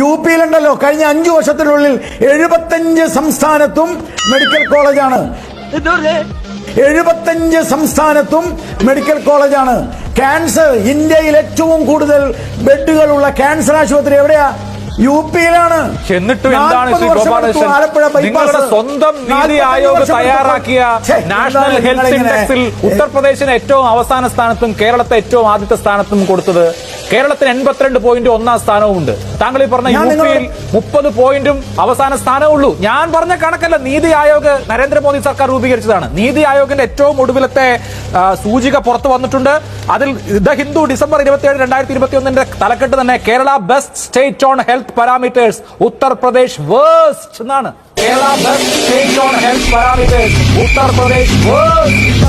U പിയിലുണ്ടല്ലോ. കഴിഞ്ഞ അഞ്ചു വർഷത്തിനുള്ളിൽ എഴുപത്തഞ്ച് സംസ്ഥാനത്തും മെഡിക്കൽ കോളേജാണ്. എഴുപത്തഞ്ച് സംസ്ഥാനത്തും മെഡിക്കൽ കോളേജാണ്. ക്യാൻസർ ഇന്ത്യയിൽ ഏറ്റവും കൂടുതൽ ബെഡുകളുള്ള ക്യാൻസർ ആശുപത്രി എവിടെയാ? യു പിയിലാണ്. എന്താണ് 40 ശ്രീ വർഷം ഗോപാലകൃഷ്ണൻ? എടുത്തു ആലപ്പുഴ bypass. നിങ്ങളുടെ സ്വന്തം നീതി 45 ആയോഗ് തയ്യാറാക്കിയ നാഷണൽ ഹെൽത്ത് ഇൻഡെക്സിൽ ഉത്തർപ്രദേശിന് ഏറ്റവും അവസാന സ്ഥാനത്തും കേരളത്തെ ഏറ്റവും ആദ്യത്തെ സ്ഥാനത്തും കൊടുത്തത് കേരളത്തിന് എൺപത്തിരണ്ട് പോയിന്റ് ഒന്നാം സ്ഥാനവും ഉണ്ട് താങ്കൾ ഈ പറഞ്ഞ യു പിയിൽ മുപ്പത് പോയിന്റും അവസാന സ്ഥാനവും ഉള്ളൂ. ഞാൻ പറഞ്ഞ കണക്കല്ല നീതി ആയോഗ് നരേന്ദ്രമോദി സർക്കാർ രൂപീകരിച്ചതാണ്. നീതി ആയോഗിന്റെ ഏറ്റവും ഒടുവിലത്തെ സൂചിക പുറത്തു വന്നിട്ടുണ്ട്. അതിൽ ദ ഹിന്ദു ഡിസംബർ ഇരുപത്തിയേഴ് രണ്ടായിരത്തി ഇരുപത്തി ഒന്നിന്റെ തലക്കെട്ട് തന്നെ Kerala best state on health parameters Uttar Pradesh worst എന്നാണ്. Kerala best state on health parameters Uttar Pradesh worst.